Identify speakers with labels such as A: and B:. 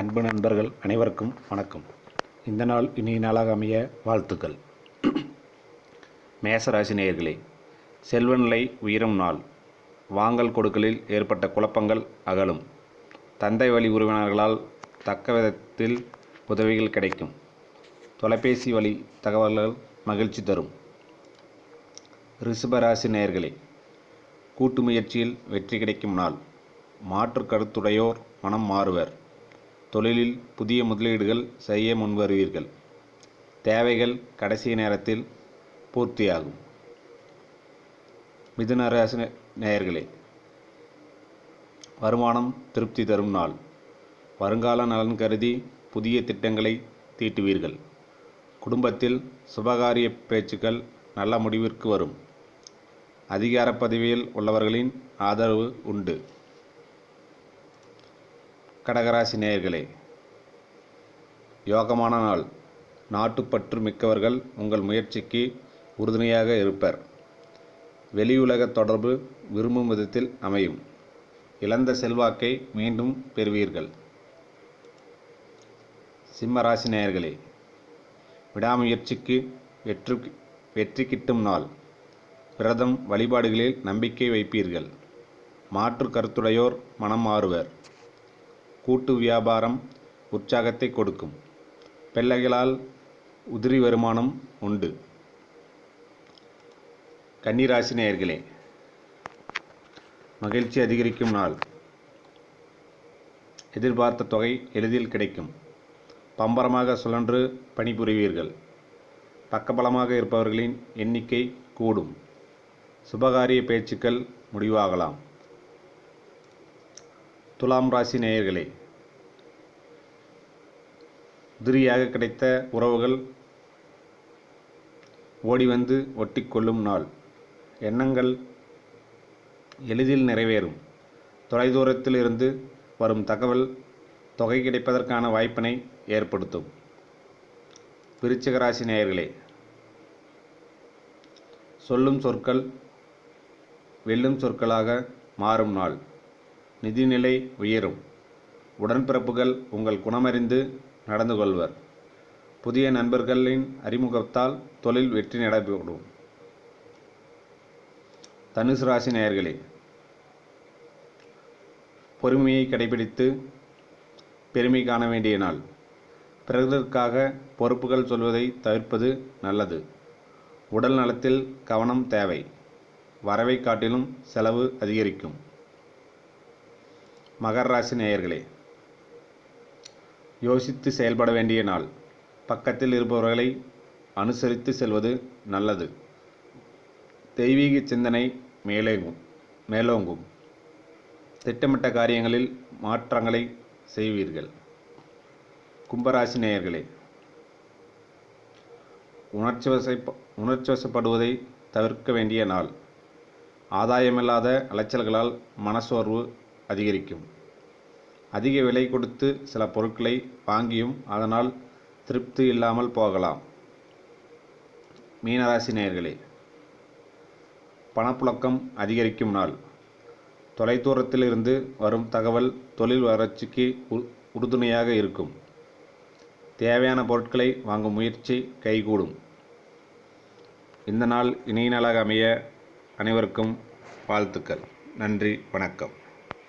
A: அன்பு நண்பர்கள் அனைவருக்கும் வணக்கம். இந்த நாள் இனிய நாளாக அமைய வாழ்த்துக்கள். மேசராசி நேயர்களே செல்வநிலை உயரும் நாள். வாங்கல் கொடுக்கலில் ஏற்பட்ட குழப்பங்கள் அகலும். தந்தை வழி உறவினர்களால் தக்க விதத்தில் உதவிகள் கிடைக்கும். தொலைபேசி வழி தகவல்கள் மகிழ்ச்சி தரும். ரிஷபராசி நேயர்களே கூட்டு முயற்சியில் வெற்றி கிடைக்கும் நாள். மாற்று கருத்துடையோர் மனம் மாறுவர். தொழிலில் புதிய முதலீடுகள் செய்ய முன்வருவீர்கள். தேவைகள் கடைசி நேரத்தில் பூர்த்தியாகும். மிதுன ராசி நேயர்களே வருமானம் திருப்தி தரும் நாள். வருங்கால நலன் கருதி புதிய திட்டங்களை தீட்டுவீர்கள். குடும்பத்தில் சுபகாரிய பேச்சுக்கள் நல்ல முடிவிற்கு வரும். அதிகார பதவியில் உள்ளவர்களின் ஆதரவு உண்டு. கடகராசி நேயர்களே யோகமான நாள். நாட்டுப்பற்று மிக்கவர்கள் உங்கள் முயற்சிக்கு உறுதுணையாக இருப்பர். வெளியுலக தொடர்பு விரும்பும் விதத்தில் அமையும். இழந்த செல்வாக்கை மீண்டும் பெறுவீர்கள். சிம்மராசி நேயர்களே விடாமுயற்சிக்கு வெற்றி வெற்றி கிட்டும் நாள். விரதம் வழிபாடுகளில் நம்பிக்கை வைப்பீர்கள். மாற்று கருத்துடையோர் மனம் மாறுவர். கூட்டு வியாபாரம் உற்சாகத்தை கொடுக்கும். பிள்ளைகளால் உதிரி வருமானம் உண்டு. கன்னிராசி நேயர்களே மகிழ்ச்சி அதிகரிக்கும் நாள். எதிர்பார்த்த தொகை எளிதில் கிடைக்கும். பம்பரமாக சுழன்று பணிபுரிவீர்கள். பக்கபலமாக இருப்பவர்களின் எண்ணிக்கை கூடும். சுபகாரிய பேச்சுக்கள் முடிவாகலாம். துலாம் ராசி நேயர்களே உதிரியாக கிடைத்த உறவுகள் ஓடி வந்து ஒட்டிக்கொள்ளும் நாள். எண்ணங்கள் எளிதில் நிறைவேறும். தொலைதூரத்தில் இருந்து வரும் தகவல் தொகை கிடைப்பதற்கான வாய்ப்பினை ஏற்படுத்தும். விருச்சிகராசி நேயர்களே சொல்லும் சொற்கள் வெல்லும் சொற்களாக மாறும் நாள். நிதிநிலை உயரும். உடன்பிறப்புகள் உங்கள் குணமறிந்து நடந்து கொள்வர். புதிய நண்பர்களின் அறிமுகத்தால் தொழில் வெற்றி நடைபெறும். தனுசு ராசி நேயர்களே பொறுமையை கடைபிடித்து பெருமை காண வேண்டிய நாள். பிறருக்காக பொறுப்புகள் சொல்வதை தவிர்ப்பது நல்லது. உடல் நலத்தில் கவனம் தேவை. வரவை காட்டிலும் செலவு அதிகரிக்கும். மகர ராசி நேயர்களே யோசித்து செயல்பட வேண்டிய நாள். பக்கத்தில் இருப்பவர்களை அனுசரித்து செல்வது நல்லது. தெய்வீக சிந்தனை மேலேங்கும் மேலோங்கும். திட்டமிட்ட காரியங்களில் மாற்றங்களை செய்வீர்கள். கும்பராசி நேயர்களே உணர்ச்சி வசை உணர்ச்சி வசப்படுவதை தவிர்க்க வேண்டிய நாள். ஆதாயமில்லாத அலைச்சல்களால் மனசோர்வு அதிகரிக்கும். அதிக விலை கொடுத்து சில பொருட்களை வாங்கியும் அதனால் திருப்தி இல்லாமல் போகலாம். மீனராசி நேயர்களே பணப்புழக்கம் அதிகரிக்கும் நாள். தொலைதூரத்திலிருந்து வரும் தகவல் தொழில் வளர்ச்சிக்கு உ- உறுதுணையாக இருக்கும். தேவையான பொருட்களை வாங்கும் முயற்சி கைகூடும். இந்த நாள் இணைய நாளாக அமைய அனைவருக்கும் வாழ்த்துக்கள். நன்றி வணக்கம்.